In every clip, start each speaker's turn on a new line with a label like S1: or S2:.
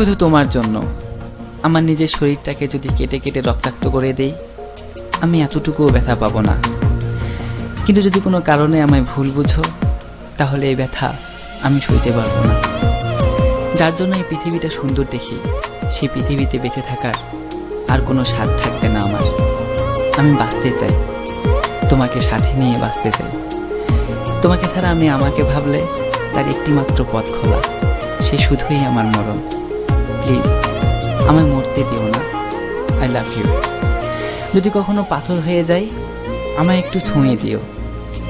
S1: শুধু তোমার জন্য। আমার নিজের শরীরটাকে যদি কেটে কেটে রক্তাক্ত করে দেই, আমি এতটুকুও ব্যথা পাবো না। কিন্তু যদি কোনো কারণে আমায় ভুল বুঝো, তাহলে এই ব্যথা আমি সইতে পারব না। যার জন্য এই পৃথিবীটা সুন্দর দেখি, সেই পৃথিবীতে বেঁচে থাকার আর কোনো স্বাদ থাকবে না আমার। আমি বাঁচতে চাই। তোমাকে সাথে নিয়ে বাঁচতে চাই। তোমাকে ছাড়া আমি আমাকে ভাবলে তার একটি মাত্র পথ খোলা। সে শুধুই আমার মরণ। প্লিজ আমায় মরতে দিও না। আই লাভ ইউ যদি কখনো পাথর হয়ে যায়, আমায় একটু ছুঁয়ে দিও।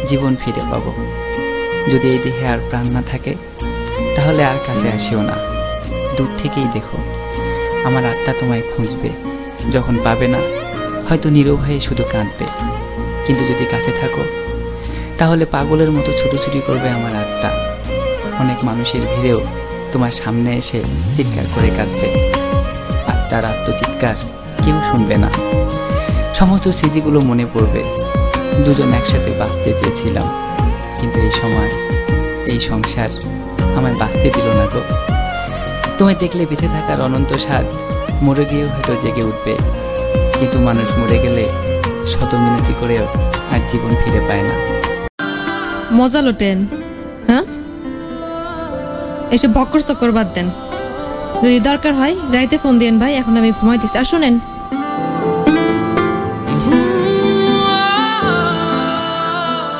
S1: জীবন ফিরে পাবো। যদি এই দেহে আর প্রাণ না থাকে, তাহলে আর কাছে আসিও না। দূর থেকেই দেখো, আমার আত্মা তোমায় খুঁজবে। যখন পাবে না, হয়তো নীরব হয়ে শুধু কাঁদবে। কিন্তু যদি কাছে থাকো, তাহলে পাগলের মতো ছুটোছুটি করবে আমার আত্মা। অনেক মানুষের ভিড়েও তোমার সামনে এসে চিৎকার করে কাঁদবে। আত্মার আত্মচিৎকার কেউ শুনবে না। সমস্ত স্মৃতিগুলো মনে পড়বে। দুজন একসাথে বাঁচতে চেয়েছিলাম। কিন্তু এই সময়, এই সংসার আমায় বাঁচতে দিল না গো। তোমায় দেখলে বেঁচে থাকার অনন্ত স্বাদ মরে গিয়েও হয়তো জেগে উঠবে। কিন্তু মানুষ মরে গেলে শত মিনতি করেও আর জীবন ফিরে পায় না।
S2: মজা লোটেন হ্যাঁ? এসব বকর চক্কর বাদ দেন। যদি দরকার হয় রাইতে ফোন দিয়েন ভাই এখন আমি ঘুমাই ঘুমাইতেছি। আর শোনেন।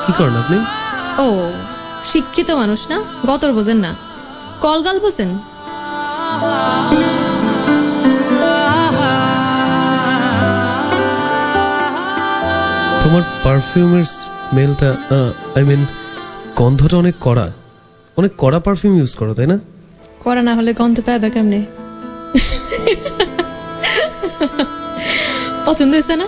S3: কি করেন আপনি?
S2: ও শিক্ষিত মানুষ না গতর বোঝেন না। কলগাল বোঝেন?
S3: তোমার পারফিউমের স্মেলটা আই মিন গন্ধটা অনেক কড়া। অনেক কড়া পারফিউম ইউজ করো, তাই না?
S2: করা না হলে গন্ধ পাবে কেমনে? পছন্দ হয়েছে না?